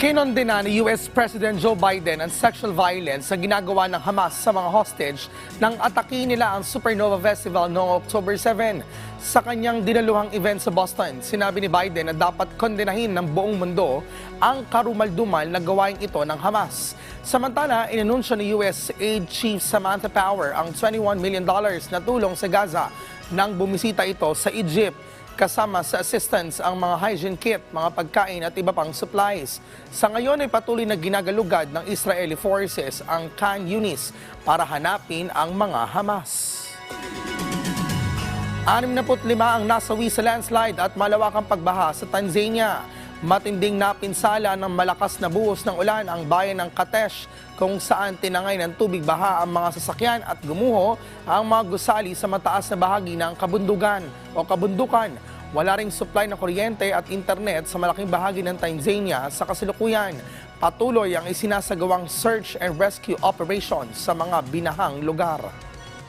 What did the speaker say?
Kinondena ni US President Joe Biden ang sexual violence sa ginagawa ng Hamas sa mga hostage nang atake nila ang Supernova Festival noong October 7. Sa kanyang dinaluhang event sa Boston, sinabi ni Biden na dapat kondenahin ng buong mundo ang karumaldumal na gawain ito ng Hamas. Samantala, inanunsyo ni US Aid Chief Samantha Power ang 21 million dollars na tulong sa Gaza nang bumisita ito sa Egypt kasama sa assistance ang mga hygiene kit, mga pagkain at iba pang supplies. Sa ngayon ay patuloy na ginagalugad ng Israeli forces ang Khan Yunis para hanapin ang mga Hamas. 65 ang nasawi sa landslide at malawakang pagbaha sa Tanzania. Matinding napinsala ng malakas na buhos ng ulan ang bayan ng Katesh kung saan tinangay ng tubig baha ang mga sasakyan at gumuho ang mga gusali sa mataas na bahagi ng kabundugan o kabundukan. Wala ring supply ng kuryente at internet sa malaking bahagi ng Tanzania sa kasalukuyan. Patuloy ang isinasagawang search and rescue operation sa mga binahang lugar.